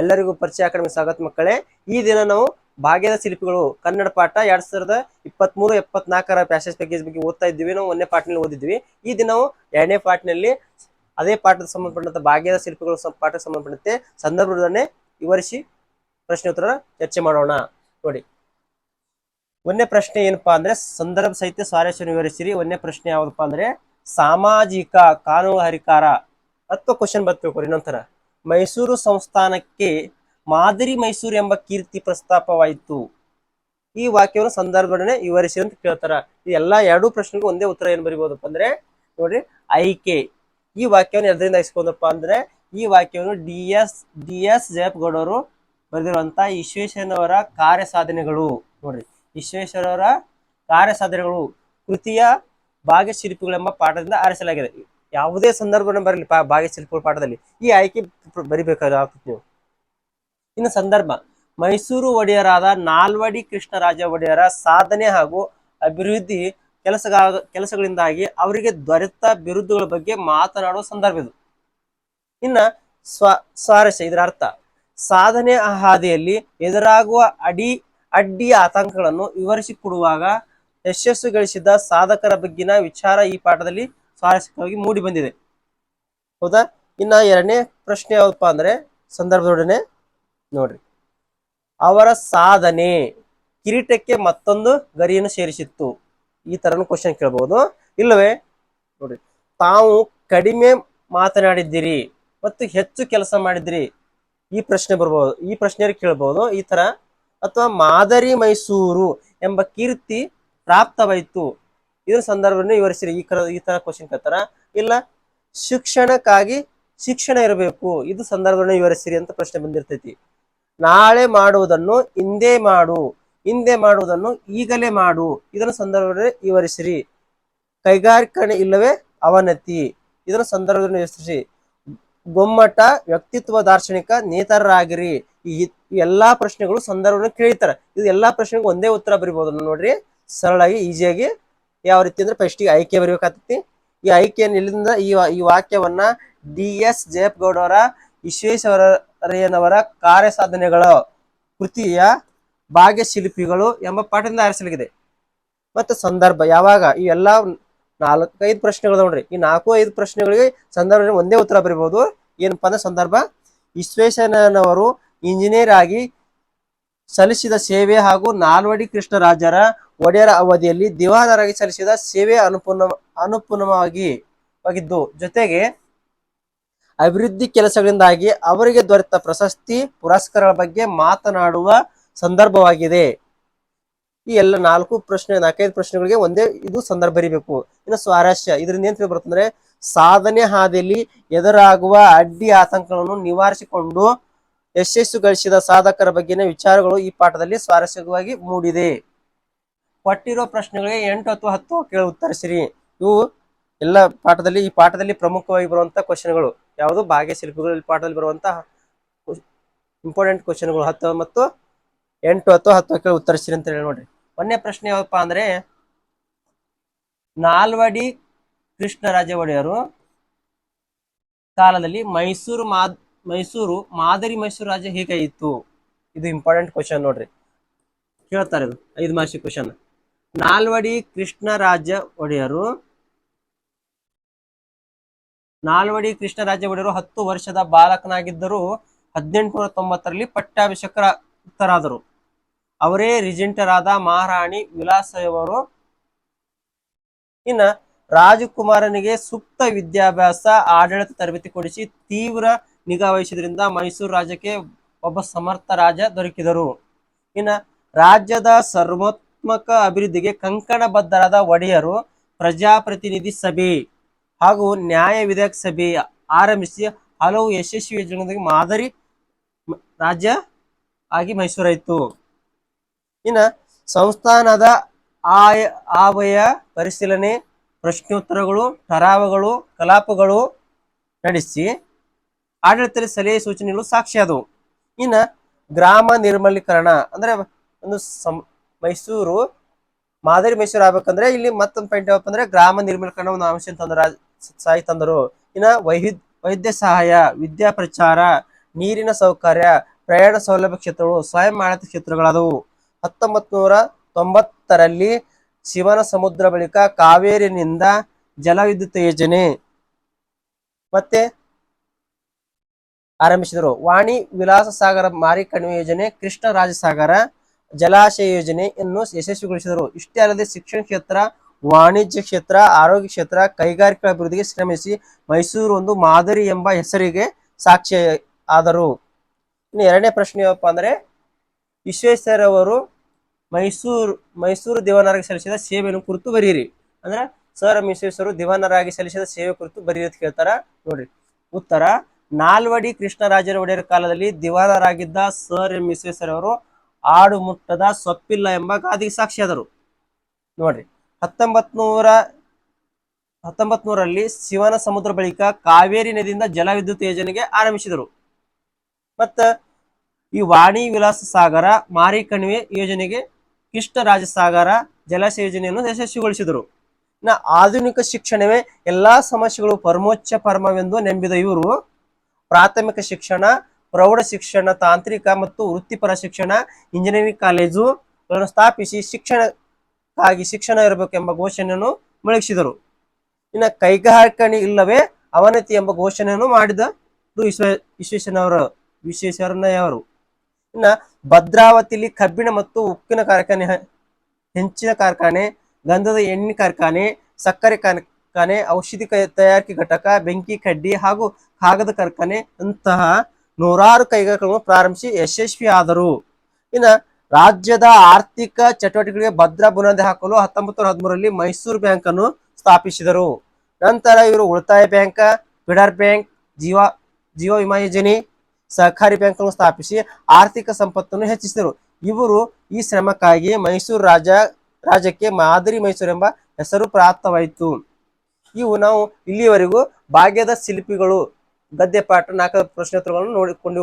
ಎಲ್ಲರಿಗೂ ಪರಿಚಯ ಅಕಾಡೆಮಿ ಸ್ವಾಗತ ಮಕ್ಕಳೇ. ಈ ದಿನ ನಾವು ಭಾಗ್ಯದ ಶಿಲ್ಪಿಗಳು ಕನ್ನಡ ಪಾಠ ಎರಡ್ ಸಾವಿರದ ಇಪ್ಪತ್ಮೂರು, ಎಪ್ಪತ್ನಾಲ್ಕರ ಪ್ಯಾಸೇಜ್ ಪ್ಯಾಕೇಜ್ ಬಗ್ಗೆ ಓದ್ತಾ ಇದ್ವಿ ನಾವು ಒಂದೇ ಪಾಠನಲ್ಲಿ ಓದಿದ್ವಿ. ಈ ದಿನ ನಾವು ಎರಡನೇ ಪಾಠನಲ್ಲಿ ಅದೇ ಪಾಠದ ಸಂಬಂಧಪಟ್ಟಂತ ಭಾಗ್ಯದ ಶಿಲ್ಪಿಗಳು ಪಾಠ ಪಾಠಕ್ಕೆ ಸಂಬಂಧಪಟ್ಟಂತೆ ಸಂದರ್ಭದನ್ನೇ ವಿವರಿಸಿ ಪ್ರಶ್ನೆ ಉತ್ತರ ಚರ್ಚೆ ಮಾಡೋಣ. ನೋಡಿ. ಒಂದೇ ಪ್ರಶ್ನೆ ಏನಪ್ಪಾ ಅಂದ್ರೆ ಸಂದರ್ಭ ಸಹಿತ ಸ್ವಾರಸ್ಯ ವಿವರಿಸಿರಿ. ಒಂದೇ ಪ್ರಶ್ನೆ ಯಾವ್ದಪ್ಪ ಅಂದ್ರೆ ಸಾಮಾಜಿಕ ಕಾನೂನು ಹರಿಕಾರ. ಅಥವಾ ಕ್ವಶನ್ ಬರ್ಬೇಕು ಇನ್ನೊಂಥರ ಮೈಸೂರು ಸಂಸ್ಥಾನಕ್ಕೆ ಮಾದರಿ ಮೈಸೂರು ಎಂಬ ಕೀರ್ತಿ ಪ್ರಸ್ತಾಪವಾಯಿತು. ಈ ವಾಕ್ಯವನ್ನು ಸಂದರ್ಭದೊಡನೆ ವಿವರಿಸಿ ಅಂತ ಕೇಳ್ತಾರ. ಈ ಎಲ್ಲಾ ಎರಡೂ ಪ್ರಶ್ನೆಗೂ ಒಂದೇ ಉತ್ತರ ಏನ್ ಬರಿಬಹುದಪ್ಪ ಅಂದ್ರೆ, ನೋಡ್ರಿ ಐಕೆ ಈ ವಾಕ್ಯವನ್ನು ಎದರಿಂದ ಇಸ್ಕೊಂಡಪ್ಪ ಅಂದ್ರೆ, ಈ ವಾಕ್ಯವನ್ನು ಡಿ ಎಸ್ ಡಿ ಎಸ್ ಜಯಪ್ಗೌಡರು ಬರೆದಿರುವಂತ ವಿಶ್ವೇಶ್ವರನವರ ಕಾರ್ಯ ಸಾಧನೆಗಳು ನೋಡ್ರಿ ವಿಶ್ವೇಶ್ವರವರ ಕಾರ್ಯ ಸಾಧನೆಗಳು ಕೃತಿಯ ಭಾಗ್ಯಶಿಲ್ಪಿಗಳೆಂಬ ಪಾಠದಿಂದ ಆರಿಸಲಾಗಿದೆ. ಯಾವುದೇ ಸಂದರ್ಭ ಬರಲಿ, ಪಾ ಭಾಗ್ಯಶಿಲ್ಪಿಗಳ ಪಾಠದಲ್ಲಿ. ಈ ಆಯ್ಕೆ ಬರಿಬೇಕಾಗುತ್ತೆ ನೀವು. ಇನ್ನು ಸಂದರ್ಭ. ಮೈಸೂರು ಒಡೆಯರಾದ ನಾಲ್ವಡಿ ಕೃಷ್ಣರಾಜ ಒಡೆಯರ ಸಾಧನೆ ಹಾಗೂ ಅಭಿವೃದ್ಧಿ ಕೆಲಸಗ, ಕೆಲಸಗಳಿಂದಾಗಿ ಅವರಿಗೆ ದೊರೆತ ಬಿರುದುಗಳ ಬಗ್ಗೆ ಮಾತನಾಡುವ ಸಂದರ್ಭ ಇದು. ಇನ್ನ ಸ್ವ, ಸ್ವಾರಸ್ಯ, ಇದರ ಅರ್ಥ. ಸಾಧನೆ ಹಾದಿಯಲ್ಲಿ ಎದುರಾಗುವ ಅಡಿ ಅಡ್ಡಿಯ ಆತಂಕಗಳನ್ನು ವಿವರಿಸಿಕೊಡುವಾಗ ಯಶಸ್ಸು ಗಳಿಸಿದ ಸಾಧಕರ ಬಗ್ಗಿನ ವಿಚಾರ ಈ ಪಾಠದಲ್ಲಿ ಸ್ವಾರಸ್ಯಕವಾಗಿ ಮೂಡಿ ಬಂದಿದೆ. ಹೌದಾ? ಇನ್ನ ಎರಡನೇ ಪ್ರಶ್ನೆ ಯಾವಪ್ಪ ಅಂದ್ರೆ ಸಂದರ್ಭದೊಡನೆ ನೋಡ್ರಿ. ಅವರ ಸಾಧನೆ ಕಿರೀಟಕ್ಕೆ ಮತ್ತೊಂದು ಗರಿಯನ್ನು ಸೇರಿಸಿತ್ತು. ಈ ತರನು ಕ್ವಶನ್ ಕೇಳಬಹುದು ಇಲ್ಲವೇ? ನೋಡ್ರಿ ತಾವು ಕಡಿಮೆ ಮಾತನಾಡಿದ್ದೀರಿ ಮತ್ತು ಹೆಚ್ಚು ಕೆಲಸ ಮಾಡಿದಿರಿ ಈ ಪ್ರಶ್ನೆ ಬರ್ಬೋದು. ಈ ಪ್ರಶ್ನೆ ಕೇಳಬಹುದು ಈ ತರ. ಅಥವಾ ಮಾದರಿ ಮೈಸೂರು ಎಂಬ ಕೀರ್ತಿ ಪ್ರಾಪ್ತವಾಯಿತು. ಇದ್ರ ಸಂದರ್ಭವನ್ನು ವಿವರಿಸಿರಿ. ಈ ಕರ ಈ ತರ ಕ್ವಶನ್ ಕೇಳ್ತಾರ. ಇಲ್ಲ, ಶಿಕ್ಷಣಕ್ಕಾಗಿ ಶಿಕ್ಷಣ ಇರಬೇಕು. ಇದು ಸಂದರ್ಭವನ್ನು ವಿವರಿಸಿರಿ ಅಂತ ಪ್ರಶ್ನೆ ಬಂದಿರ್ತೈತಿ. ನಾಳೆ ಮಾಡುವುದನ್ನು ಹಿಂದೆ ಮಾಡು. ಹಿಂದೆ ಮಾಡುವುದನ್ನು ಈಗಲೇ ಮಾಡು. ಇದರ ಸಂದರ್ಭದಲ್ಲಿ ವಿವರಿಸಿರಿ. ಕೈಗಾರಿಕೆ ಇಲ್ಲವೇ ಅವನತಿ. ಇದರ ಸಂದರ್ಭದಲ್ಲಿ ವಿವರಿಸಿರಿ. ಗೊಮ್ಮಟ ವ್ಯಕ್ತಿತ್ವ ದಾರ್ಶನಿಕ ನೇತಾರರಾಗಿರಿ. ಈ ಎಲ್ಲಾ ಪ್ರಶ್ನೆಗಳು ಸಂದರ್ಭವನ್ನು ಕೇಳಿತಾರೆ ಇದು ಎಲ್ಲಾ ಪ್ರಶ್ನೆಗೂ ಒಂದೇ ಉತ್ತರ ಬರಿಬಹುದು ನೋಡ್ರಿ, ಸರಳಾಗಿ, ಈಸಿಯಾಗಿ ಯಾವ ರೀತಿ ಅಂದ್ರೆ ಫಸ್ಟಿಗೆ ಆಯ್ಕೆ ಬರೀಬೇಕಾಗ್ತೈತಿ. ಈ ಆಯ್ಕೆಯನ್ನು ಇಲ್ಲಿಂದ ಈ ಈ ವಾಕ್ಯವನ್ನ ಡಿ ಎಸ್ ಜಯಪ್ಗೌಡ ಅವರ ವಿಶ್ವೇಶ್ವರಯ್ಯನವರ ಕಾರ್ಯ ಸಾಧನೆಗಳ ಕೃತಿಯ ಭಾಗ್ಯಶಿಲ್ಪಿಗಳು ಎಂಬ ಪಾಠದಿಂದ ಆರಿಸಲಾಗಿದೆ. ಮತ್ತೆ ಸಂದರ್ಭ, ಯಾವಾಗ? ಈ ಎಲ್ಲ ನಾಲ್ಕೈದು ಪ್ರಶ್ನೆಗಳು ನೋಡ್ರಿ. ಈ ನಾಲ್ಕು, ಐದು ಪ್ರಶ್ನೆಗಳಿಗೆ ಸಂದರ್ಭ ಒಂದೇ ಉತ್ತರ ಬರೀಬಹುದು ಏನಪ್ಪಾ ಅಂದ್ರೆ ಸಂದರ್ಭ, ವಿಶ್ವೇಶ್ವರಯ್ಯನವರು ಇಂಜಿನಿಯರ್ ಆಗಿ ಸಲ್ಲಿಸಿದ ಸೇವೆ ಹಾಗೂ ನಾಲ್ವಡಿ ಕೃಷ್ಣರಾಜರ ಒಡೆಯರ ಅವಧಿಯಲ್ಲಿ ದಿವಾನರಾಗಿ ಸಲ್ಲಿಸಿದ ಸೇವೆ ಅನುಪೂರ್ಣ ಅನುಪೂರ್ಣವಾಗಿ ಜೊತೆಗೆ ಅಭಿವೃದ್ಧಿ ಕೆಲಸಗಳಿಂದಾಗಿ ಅವರಿಗೆ ದೊರೆತ ಪ್ರಶಸ್ತಿ ಪುರಸ್ಕಾರಗಳ ಬಗ್ಗೆ ಮಾತನಾಡುವ ಸಂದರ್ಭವಾಗಿದೆ. ಈ ಎಲ್ಲ ನಾಲ್ಕು ಪ್ರಶ್ನೆ, ನಾಲ್ಕೈದು ಪ್ರಶ್ನೆಗಳಿಗೆ ಒಂದೇ ಇದು ಸಂದರ್ಭ ಇರಬೇಕು. ಇನ್ನು ಸ್ವಾರಸ್ಯ, ಇದರಿಂದ ಏನ್ ತಿಳಿಬರುತ್ತಂದ್ರೆ ಸಾಧನೆ ಹಾದಿಯಲ್ಲಿ ಎದುರಾಗುವ ಅಡ್ಡಿ ಆತಂಕಗಳನ್ನು ನಿವಾರಿಸಿಕೊಂಡು ಯಶಸ್ಸು ಗಳಿಸಿದ ಸಾಧಕರ ಬಗ್ಗೆನ ವಿಚಾರಗಳು ಈ ಪಾಠದಲ್ಲಿ ಸ್ವಾರಸ್ಯವಾಗಿ ಮೂಡಿದೆ. ಕೊಟ್ಟಿರೋ ಪ್ರಶ್ನೆಗಳಿಗೆ ಎಂಟು ಅಥವಾ ಹತ್ತು ಕೇಳಿ ಉತ್ತರಿಸಿರಿ ಇವು ಎಲ್ಲ ಪಾಠದಲ್ಲಿ, ಈ ಪಾಠದಲ್ಲಿ ಪ್ರಮುಖವಾಗಿ ಬರುವಂತ ಕ್ವಶನ್ಗಳು ಯಾವುದು? ಭಾಗ್ಯಶಿಲ್ಪಿಗಳು ಶಿಲ್ಪಿಗಳಲ್ಲಿ ಪಾಠದಲ್ಲಿ ಬರುವಂತಹ ಇಂಪಾರ್ಟೆಂಟ್ ಕ್ವಶನ್ಗಳು ಹತ್ತು ಮತ್ತು ಎಂಟು ಹತ್ತು ಹತ್ತು ಕೇಳಿ ಉತ್ತರಿಸಿರಿ ಅಂತ ಹೇಳಿ ನೋಡ್ರಿ. ಒಂದನೇ ಪ್ರಶ್ನೆ ಯಾವಪ್ಪ ಅಂದ್ರೆ, ನಾಲ್ವಡಿ ಕೃಷ್ಣರಾಜ ಒಡೆಯರು ಕಾಲದಲ್ಲಿ ಮೈಸೂರು ಮಾದ್ ಮೈಸೂರು ಮಾದರಿ ಮೈಸೂರು ರಾಜ್ಯ ಇತ್ತು. ಇದು ಇಂಪಾರ್ಟೆಂಟ್ ಕ್ವಶನ್ ನೋಡ್ರಿ. ಕೇಳ್ತಾರೆ ಇದು. ಐದು ಮಾರ್ಷಿ ಕ್ವಶನ್ ನಾಲ್ವಡಿ ಕೃಷ್ಣರಾಜ ಒಡೆಯರು. ನಾಲ್ವಡಿ ಕೃಷ್ಣರಾಜ ಒಡೆಯರು ಹತ್ತು ವರ್ಷದ ಬಾಲಕನಾಗಿದ್ದರು ಹದಿನೆಂಟುನೂರ ತೊಂಬತ್ತರಲ್ಲಿ ಪಟ್ಟಾಭಿಷೇಕರಾದರು ಅವರೇ ರಿಜೆಂಟರಾದ ಮಹಾರಾಣಿ ವಿಲಾಸವರು ಇನ್ನ ರಾಜಕುಮಾರನಿಗೆ ಸೂಕ್ತ ವಿದ್ಯಾಭ್ಯಾಸ, ಆಡಳಿತ ತರಬೇತಿ ಕೊಡಿಸಿ ತೀವ್ರ ನಿಗಾ ವಹಿಸಿದ್ರಿಂದ ಮೈಸೂರು ರಾಜ್ಯಕ್ಕೆ ಒಬ್ಬ ಸಮರ್ಥ ರಾಜ ದೊರಕಿದರು. ಇನ್ನ ರಾಜ್ಯದ ಸರ್ವೋತ್ಮಕ ಅಭಿವೃದ್ಧಿಗೆ ಕಂಕಣಬದ್ಧರಾದ ಒಡೆಯರು ಪ್ರಜಾಪ್ರತಿನಿಧಿ ಸಭೆ ಹಾಗೂ ನ್ಯಾಯ ವಿಧೇಯಕ ಸಭೆ ಆರಂಭಿಸಿ ಹಲವು ಯಶಸ್ವಿ ಯೋಜನೆಗಳಿಗೆ ಮಾದರಿ ರಾಜ್ಯ ಆಗಿ ಮೈಸೂರಾಯಿತು. ಇನ್ನ ಸಂಸ್ಥಾನದ ಆಯ, ಆವಯ ಪರಿಶೀಲನೆ, ಪ್ರಶ್ನೋತ್ತರಗಳು, ಠರಾವಗಳು, ಕಲಾಪಗಳು ನಡೆಸಿ ಆಡಳಿತದಲ್ಲಿ ಸಲಹೆ ಸೂಚನೆಗಳು ಸಾಕ್ಷಿಯಾದವು. ಇನ್ನ ಗ್ರಾಮ ನಿರ್ಮಲೀಕರಣ ಅಂದ್ರೆ ಒಂದು ಮೈಸೂರು, ಮಾದರಿ ಮೈಸೂರು ಆಗ್ಬೇಕಂದ್ರೆ ಇಲ್ಲಿ ಮತ್ತೊಂದು ಪಾಯಿಂಟ್ ಯಾವಪ್ಪ ಅಂದ್ರೆ ಗ್ರಾಮ ನಿರ್ಮಲೀಕರಣ ಒಂದು ಅಂಶ ತಂದ್ರ ಸಾಯಿ ತಂದರು. ಇನ್ನ ವೈದ್ಯ ವೈದ್ಯ ಸಹಾಯ, ವಿದ್ಯಾ ಪ್ರಚಾರ, ನೀರಿನ ಸೌಕರ್ಯ, ಪ್ರಯಾಣ ಸೌಲಭ್ಯ ಕ್ಷೇತ್ರಗಳು, ಸ್ವಯಂ ಆಡಳಿತ ಕ್ಷೇತ್ರಗಳಾದವು. ಹತ್ತೊಂಬತ್ ನೂರ ತೊಂಬತ್ತರಲ್ಲಿ ಶಿವನ ಸಮುದ್ರ ಬಳಿಕ ಕಾವೇರಿನಿಂದ ಜಲವಿದ್ಯುತ್ ಯೋಜನೆ. ಮತ್ತೆ ಆರಂಭಿಸಿದರು. ವಾಣಿ ವಿಲಾಸ ಸಾಗರ ಮಾರಿ ಕಣಿವೆ ಯೋಜನೆ, ಕೃಷ್ಣ ರಾಜಸಾಗರ ಜಲಾಶಯ ಯೋಜನೆಯನ್ನು ಯಶಸ್ವಿಗೊಳಿಸಿದರು. ಇಷ್ಟೇ ಅಲ್ಲದೆ ಶಿಕ್ಷಣ ಕ್ಷೇತ್ರ, ವಾಣಿಜ್ಯ ಕ್ಷೇತ್ರ, ಆರೋಗ್ಯ ಕ್ಷೇತ್ರ, ಕೈಗಾರಿಕಾ ಅಭಿವೃದ್ಧಿಗೆ ಶ್ರಮಿಸಿ ಮೈಸೂರು ಒಂದು ಮಾದರಿ ಎಂಬ ಹೆಸರಿಗೆ ಸಾಕ್ಷಿ ಆದರು ಇನ್ನು ಎರಡನೇ ಪ್ರಶ್ನೆ ಏನಪ್ಪ ಅಂದ್ರೆ ವಿಶ್ವೇಶ್ವರಯ್ಯನವರು ಮೈಸೂರು ಮೈಸೂರು ದಿವಾನರಾಗಿ ಸಲ್ಲಿಸಿದ ಸೇವೆಯನ್ನು ಕುರಿತು ಬರೀರಿ ಅಂದ್ರೆ, ಸರ್ ಎಂ ವಿಶ್ವೇಶ್ವರರು ದಿವಾನರಾಗಿ ಸಲ್ಲಿಸಿದ ಸೇವೆ ಕುರಿತು ಬರೀರಿ ಅಂತ ಕೇಳ್ತಾರ? ನೋಡ್ರಿ. ಉತ್ತರ, ನಾಲ್ವಡಿ ಕೃಷ್ಣರಾಜರ ಒಡೆಯರ ಕಾಲದಲ್ಲಿ ದಿವಾನರಾಗಿದ್ದ ಸರ್ ಎಂ ವಿಶ್ವೇಶ್ವರಯ್ಯನವರು ಆಡು ಮುಟ್ಟದ ಸೊಪ್ಪಿಲ್ಲ ಎಂಬ ಗಾದಿಗೆ ಸಾಕ್ಷಿಯಾದರು ನೋಡ್ರಿ ಹತ್ತೊಂಬತ್ ನೂರ ಹತ್ತೊಂಬತ್ ನೂರಲ್ಲಿ ಶಿವನ ಸಮುದ್ರ ಬಳಿಕ ಕಾವೇರಿ ನದಿಯಿಂದ ಜಲವಿದ್ಯುತ್ ಯೋಜನೆಗೆ ಆರಂಭಿಸಿದರು. ಮತ್ತ ಈ ವಾಣಿ ವಿಲಾಸ ಸಾಗರ, ಮಾರಿ ಕಣಿವೆ ಯೋಜನೆಗೆ ಕೃಷ್ಣ ರಾಜಸಾಗರ ಜಲಾಶಯ ಯೋಜನೆಯನ್ನು ಯಶಸ್ವಿಗೊಳಿಸಿದರು. ಇನ್ನು ಆಧುನಿಕ ಶಿಕ್ಷಣವೇ ಎಲ್ಲಾ ಸಮಸ್ಯೆಗಳು ಪರಮೋಚ್ಚ ಪರಮವೆಂದು ನಂಬಿದ ಇವರು ಪ್ರಾಥಮಿಕ ಶಿಕ್ಷಣ ಪ್ರೌಢ ಶಿಕ್ಷಣ, ತಾಂತ್ರಿಕ ಮತ್ತು ವೃತ್ತಿಪರ ಶಿಕ್ಷಣ, ಇಂಜಿನಿಯರಿಂಗ್ ಕಾಲೇಜು ಸ್ಥಾಪಿಸಿ ಶಿಕ್ಷಣಕ್ಕಾಗಿ ಶಿಕ್ಷಣ ಇರಬೇಕೆಂಬ ಘೋಷಣೆಯನ್ನು ಮೊಳಗಿಸಿದರು. ಇನ್ನ ಕೈಗಾರಿಕಣಿ ಇಲ್ಲವೇ ಅವನತಿ ಎಂಬ ಘೋಷಣೆಯನ್ನು ಮಾಡಿದ ವಿಶ್ವ ವಿಶ್ವೇಶ್ವರನವರ ವಿಶ್ವೇಶ್ವರಯ್ಯನವರು ಇನ್ನ ಭದ್ರಾವತಿಲಿ ಕಬ್ಬಿಣ ಮತ್ತು ಉಕ್ಕಿನ ಕಾರ್ಖಾನೆ, ಹೆಂಚಿನ ಕಾರ್ಖಾನೆ, ಗಂಧದ ಎಣ್ಣೆ ಕಾರ್ಖಾನೆ, ಸಕ್ಕರೆ ಕಾರ್ಖಾನೆ, ಔಷಧಿ ತಯಾರಿಕೆ ಘಟಕ, ಬೆಂಕಿ, ಕಡ್ಡಿ ಹಾಗೂ ಕಾಗದ ಕಾರ್ಖಾನೆ ಅಂತಹ ನೂರಾರು ಕೈಗಾರಿಕೆಗಳನ್ನು ಪ್ರಾರಂಭಿಸಿ ಯಶಸ್ವಿ ಆದರು. ಇನ್ನು ರಾಜ್ಯದ ಆರ್ಥಿಕ ಚಟುವಟಿಕೆಗಳಿಗೆ ಭದ್ರ ಬುನಾದಿ ಹಾಕಲು ಹತ್ತೊಂಬತ್ತು ನೂರ ಹದಿಮೂರರಲ್ಲಿ ಮೈಸೂರು ಬ್ಯಾಂಕ್ ಅನ್ನು ಸ್ಥಾಪಿಸಿದರು. ನಂತರ ಇವರು ಉಳಿತಾಯ ಬ್ಯಾಂಕ್ ಫೆಡರ್ ಬ್ಯಾಂಕ್ ಜೀವ ಜೀವ ವಿಮಾ ಯೋಜನೆ ಸಹಕಾರಿ ಬ್ಯಾಂಕ್ ಅನ್ನು ಸ್ಥಾಪಿಸಿ ಆರ್ಥಿಕ ಸಂಪತ್ತನ್ನು ಹೆಚ್ಚಿಸಿದರು. ಇವರು ಈ ಶ್ರಮಕ್ಕಾಗಿ ಮೈಸೂರು ರಾಜ, ರಾಜ್ಯಕ್ಕೆ ಮಾದರಿ ಮೈಸೂರು ಎಂಬ ಹೆಸರು ಪ್ರಾಪ್ತವಾಯಿತು. ಇವು ನಾವು ಇಲ್ಲಿಯವರೆಗೂ ಭಾಗ್ಯದ ಶಿಲ್ಪಿಗಳು. ಗದ್ಯ ಪಾಠ ನಾಲ್ಕು ಪ್ರಶ್ನೋತ್ತರಗಳನ್ನು ನೋಡಿಕೊಂಡು